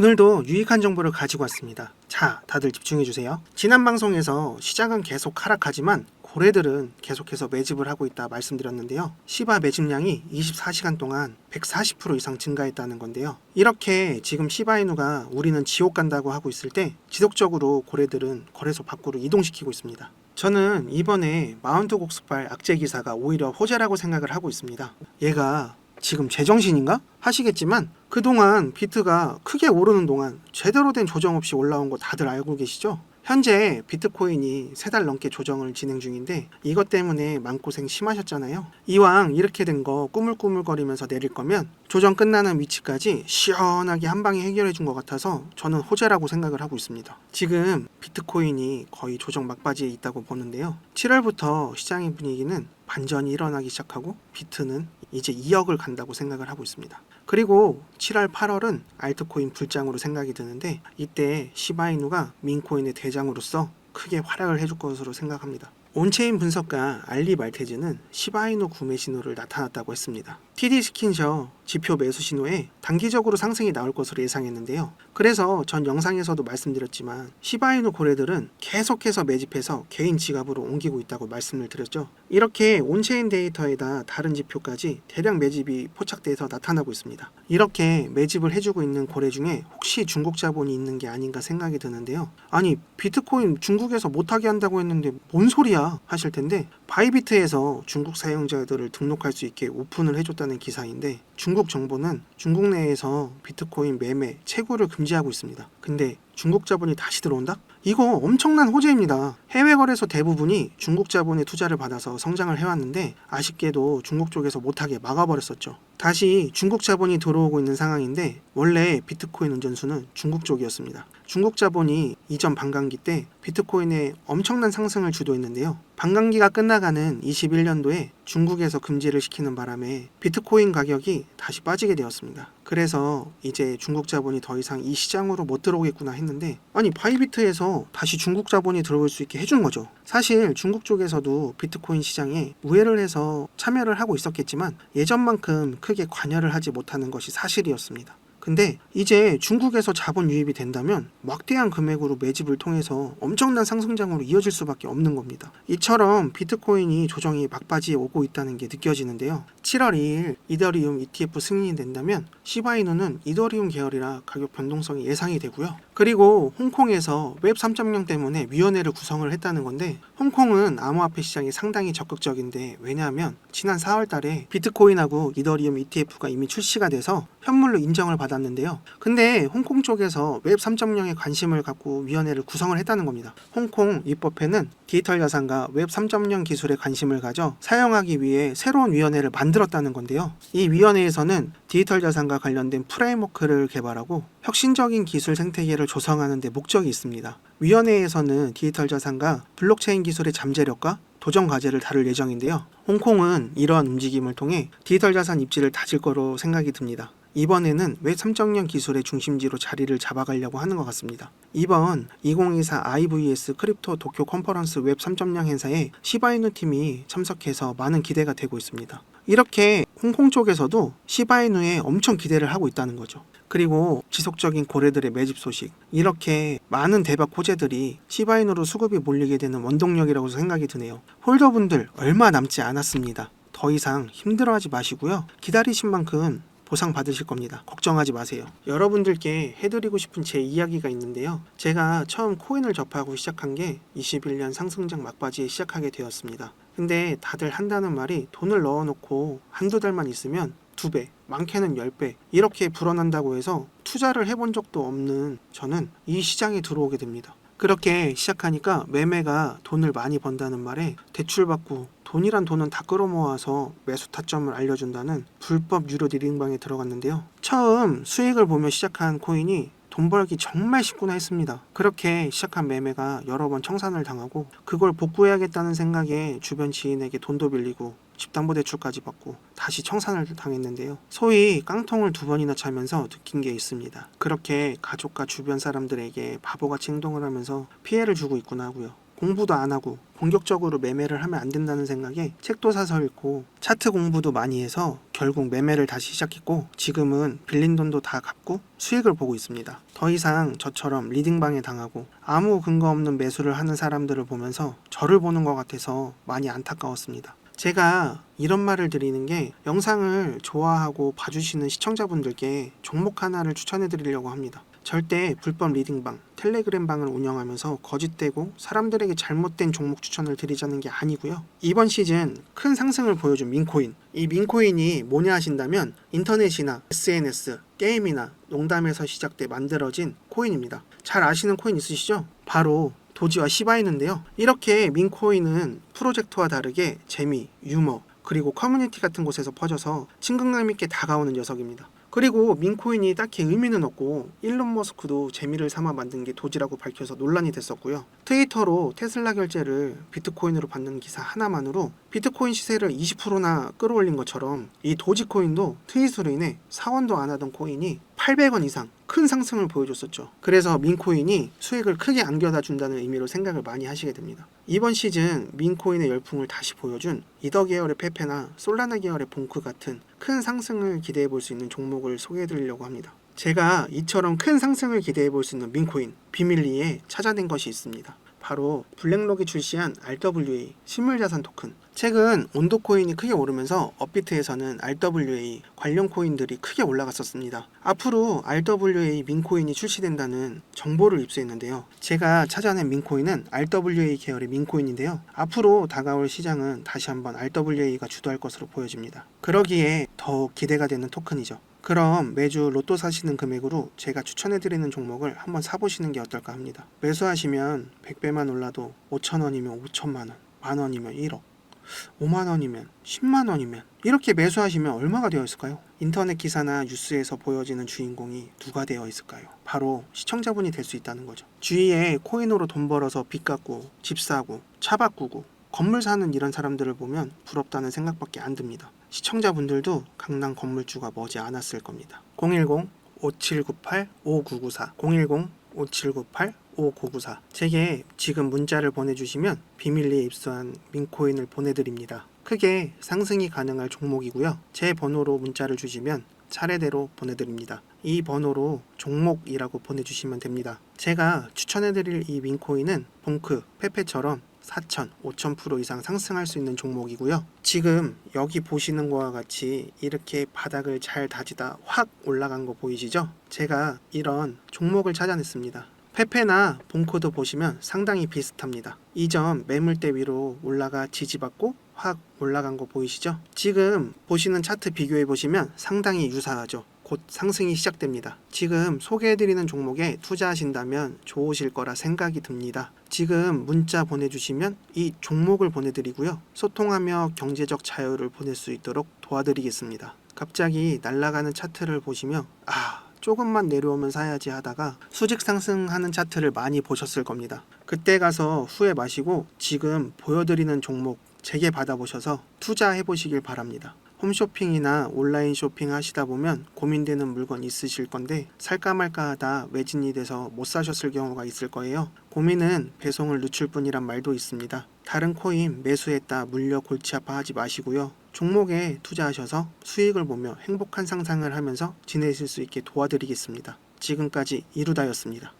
오늘도 유익한 정보를 가지고 왔습니다. 자, 다들 집중해 주세요. 지난 방송에서 시장은 계속 하락하지만 고래들은 계속해서 매집을 하고 있다 말씀드렸는데요. 시바 매집량이 24시간 동안 140% 이상 증가했다는 건데요. 이렇게 지금 시바이누가 우리는 지옥 간다고 하고 있을 때 지속적으로 고래들은 거래소 밖으로 이동시키고 있습니다. 저는 이번에 마운트 곡스발 악재 기사가 오히려 호재라고 생각을 하고 있습니다. 얘가 지금 제정신인가? 하시겠지만 그동안 비트가 크게 오르는 동안 제대로 된 조정 없이 올라온 거 다들 알고 계시죠? 현재 비트코인이 세 달 넘게 조정을 진행 중인데 이것 때문에 마음고생 심하셨잖아요. 이왕 이렇게 된 거 꾸물꾸물거리면서 내릴 거면 조정 끝나는 위치까지 시원하게 한 방에 해결해 준 것 같아서 저는 호재라고 생각을 하고 있습니다. 지금 비트코인이 거의 조정 막바지에 있다고 보는데요. 7월부터 시장의 분위기는 반전이 일어나기 시작하고 비트는 이제 2억을 간다고 생각을 하고 있습니다. 그리고 7월, 8월은 알트코인 불장으로 생각이 드는데 이때 시바이누가 민코인의 대장으로서 크게 활약을 해줄 것으로 생각합니다. 온체인 분석가 알리 말테즈는 시바이누 구매 신호를 나타났다고 했습니다. TD 스킨셔 지표 매수 신호에 단기적으로 상승이 나올 것으로 예상했는데요. 그래서 전 영상에서도 말씀드렸지만 시바이누 고래들은 계속해서 매집해서 개인 지갑으로 옮기고 있다고 말씀을 드렸죠. 이렇게 온체인 데이터에다 다른 지표까지 대량 매집이 포착돼서 나타나고 있습니다. 이렇게 매집을 해주고 있는 고래 중에 혹시 중국 자본이 있는 게 아닌가 생각이 드는데요. 아니 비트코인 중국에서 못하게 한다고 했는데 뭔 소리야 하실 텐데 바이비트에서 중국 사용자들을 등록할 수 있게 오픈을 해줬다는 기사인데 중국 정부는 중국 내에서 비트코인 매매 채굴을 금지하고 있습니다. 근데 중국 자본이 다시 들어온다? 이거 엄청난 호재입니다. 해외 거래소 대부분이 중국 자본의 투자를 받아서 성장을 해왔는데 아쉽게도 중국 쪽에서 못하게 막아버렸었죠. 다시 중국 자본이 들어오고 있는 상황인데 원래 비트코인 운전수는 중국 쪽이었습니다. 중국 자본이 이전 반감기 때 비트코인의 엄청난 상승을 주도했는데요. 반감기가 끝나가는 21년도에 중국에서 금지를 시키는 바람에 비트코인 가격이 다시 빠지게 되었습니다. 그래서 이제 중국 자본이 더 이상 이 시장으로 못 들어오겠구나 했는데 아니 바이비트에서 다시 중국 자본이 들어올 수 있게 해준 거죠. 사실 중국 쪽에서도 비트코인 시장에 우회를 해서 참여를 하고 있었겠지만 예전만큼 크게 관여를 하지 못하는 것이 사실이었습니다. 근데 이제 중국에서 자본 유입이 된다면 막대한 금액으로 매집을 통해서 엄청난 상승장으로 이어질 수밖에 없는 겁니다. 이처럼 비트코인이 조정이 막바지에 오고 있다는 게 느껴지는데요. 7월 2일 이더리움 ETF 승인이 된다면 시바이누는 이더리움 계열이라 가격 변동성이 예상이 되고요. 그리고 홍콩에서 웹 3.0 때문에 위원회를 구성을 했다는 건데 홍콩은 암호화폐 시장이 상당히 적극적인데 왜냐하면 지난 4월 달에 비트코인하고 이더리움 ETF가 이미 출시가 돼서 현물로 인정을 받았는데요. 근데 홍콩 쪽에서 웹 3.0에 관심을 갖고 위원회를 구성을 했다는 겁니다. 홍콩 입법회는 디지털 자산과 웹 3.0 기술에 관심을 가져 사용하기 위해 새로운 위원회를 만들었다는 건데요. 이 위원회에서는 디지털 자산과 관련된 프레임워크를 개발하고 혁신적인 기술 생태계를 조성하는 데 목적이 있습니다. 위원회에서는 디지털 자산과 블록체인 기술의 잠재력과 도전 과제를 다룰 예정인데요. 홍콩은 이러한 움직임을 통해 디지털 자산 입지를 다질 거로 생각이 듭니다. 이번에는 웹3.0 기술의 중심지로 자리를 잡아가려고 하는 것 같습니다. 이번 2024 IVS 크립토 도쿄 컨퍼런스 웹 3.0 행사에 시바이누 팀이 참석해서 많은 기대가 되고 있습니다. 이렇게 홍콩 쪽에서도 시바이누에 엄청 기대를 하고 있다는 거죠. 그리고 지속적인 고래들의 매집 소식 이렇게 많은 대박 호재들이 시바인으로 수급이 몰리게 되는 원동력이라고 생각이 드네요. 홀더분들 얼마 남지 않았습니다. 더 이상 힘들어하지 마시고요. 기다리신 만큼 보상 받으실 겁니다. 걱정하지 마세요. 여러분들께 해드리고 싶은 제 이야기가 있는데요. 제가 처음 코인을 접하고 시작한 게 21년 상승장 막바지에 시작하게 되었습니다. 근데 다들 한다는 말이 돈을 넣어놓고 한두 달만 있으면 두 배, 많게는 10배 이렇게 불어난다고 해서 투자를 해본 적도 없는 저는 이 시장에 들어오게 됩니다. 그렇게 시작하니까 매매가 돈을 많이 번다는 말에 대출받고 돈이란 돈은 다 끌어모아서 매수 타점을 알려준다는 불법 유료 리딩방에 들어갔는데요. 처음 수익을 보며 시작한 코인이 돈 벌기 정말 쉽구나 했습니다. 그렇게 시작한 매매가 여러 번 청산을 당하고 그걸 복구해야겠다는 생각에 주변 지인에게 돈도 빌리고 집담보대출까지 받고 다시 청산을 당했는데요. 소위 깡통을 두 번이나 차면서 느낀 게 있습니다. 그렇게 가족과 주변 사람들에게 바보같이 행동을 하면서 피해를 주고 있구나 하고요. 공부도 안 하고 공격적으로 매매를 하면 안 된다는 생각에 책도 사서 읽고 차트 공부도 많이 해서 결국 매매를 다시 시작했고 지금은 빌린 돈도 다 갚고 수익을 보고 있습니다. 더 이상 저처럼 리딩방에 당하고 아무 근거 없는 매수를 하는 사람들을 보면서 저를 보는 것 같아서 많이 안타까웠습니다. 제가 이런 말을 드리는 게 영상을 좋아하고 봐주시는 시청자분들께 종목 하나를 추천해 드리려고 합니다. 절대 불법 리딩방, 텔레그램 방을 운영하면서 거짓되고 사람들에게 잘못된 종목 추천을 드리자는 게 아니고요. 이번 시즌 큰 상승을 보여준 민코인. 이 민코인이 뭐냐 하신다면 인터넷이나 SNS, 게임이나 농담에서 시작돼 만들어진 코인입니다. 잘 아시는 코인 있으시죠? 바로 도지와 시바이는데요. 이렇게 민코인은 프로젝트와 다르게 재미, 유머, 그리고 커뮤니티 같은 곳에서 퍼져서 친근감 있게 다가오는 녀석입니다. 그리고 민코인이 딱히 의미는 없고 일론 머스크도 재미를 삼아 만든 게 도지라고 밝혀서 논란이 됐었고요. 트위터로 테슬라 결제를 비트코인으로 받는 기사 하나만으로 비트코인 시세를 20%나 끌어올린 것처럼 이 도지코인도 트윗으로 인해 사원도 안 하던 코인이 800원 이상 큰 상승을 보여줬었죠. 그래서 민코인이 수익을 크게 안겨다 준다는 의미로 생각을 많이 하시게 됩니다. 이번 시즌 민코인의 열풍을 다시 보여준 이더 계열의 페페나 솔라나 계열의 봉크 같은 큰 상승을 기대해 볼 수 있는 종목을 소개해 드리려고 합니다. 제가 이처럼 큰 상승을 기대해 볼 수 있는 민코인 비밀리에 찾아낸 것이 있습니다. 바로 블랙록이 출시한 RWA 실물자산 토큰. 최근 온도코인이 크게 오르면서 업비트에서는 RWA 관련 코인들이 크게 올라갔었습니다. 앞으로 RWA 민코인이 출시된다는 정보를 입수했는데요. 제가 찾아낸 민코인은 RWA 계열의 민코인인데요. 앞으로 다가올 시장은 다시 한번 RWA가 주도할 것으로 보여집니다. 그러기에 더욱 기대가 되는 토큰이죠. 그럼 매주 로또 사시는 금액으로 제가 추천해드리는 종목을 한번 사보시는 게 어떨까 합니다. 매수하시면 100배만 올라도 5천원이면 5천만원, 만원이면 1억, 5만원이면 10만원이면 이렇게 매수하시면 얼마가 되어 있을까요? 인터넷 기사나 뉴스에서 보여지는 주인공이 누가 되어 있을까요? 바로 시청자분이 될 수 있다는 거죠. 주위에 코인으로 돈 벌어서 빚 갚고 집 사고 차 바꾸고 건물 사는 이런 사람들을 보면 부럽다는 생각밖에 안 듭니다. 시청자분들도 강남 건물주가 머지 않았을 겁니다. 010 5798 5994 010 5798 5994 제게 지금 문자를 보내주시면 비밀리에 입수한 민코인을 보내드립니다. 크게 상승이 가능할 종목이고요. 제 번호로 문자를 주시면 차례대로 보내드립니다. 이 번호로 종목이라고 보내주시면 됩니다. 제가 추천해드릴 이 민코인은 봉크, 페페처럼 4천, 5천 프로 이상 상승할 수 있는 종목이고요. 지금 여기 보시는 것과 같이 이렇게 바닥을 잘 다지다 확 올라간 거 보이시죠? 제가 이런 종목을 찾아냈습니다. 페페나 봉코도 보시면 상당히 비슷합니다. 이 점 매물대 위로 올라가 지지받고 확 올라간 거 보이시죠? 지금 보시는 차트 비교해 보시면 상당히 유사하죠. 곧 상승이 시작됩니다. 지금 소개해드리는 종목에 투자하신다면 좋으실 거라 생각이 듭니다. 지금 문자 보내주시면 이 종목을 보내드리고요. 소통하며 경제적 자유를 보낼 수 있도록 도와드리겠습니다. 갑자기 날아가는 차트를 보시며 아 조금만 내려오면 사야지 하다가 수직 상승하는 차트를 많이 보셨을 겁니다. 그때 가서 후회 마시고 지금 보여드리는 종목 재개 받아보셔서 투자해 보시길 바랍니다. 홈쇼핑이나 온라인 쇼핑 하시다 보면 고민되는 물건 있으실 건데 살까 말까 하다 매진이 돼서 못 사셨을 경우가 있을 거예요. 고민은 배송을 늦출 뿐이란 말도 있습니다. 다른 코인 매수했다 물려 골치 아파하지 마시고요. 종목에 투자하셔서 수익을 보며 행복한 상상을 하면서 지내실 수 있게 도와드리겠습니다. 지금까지 이루다였습니다.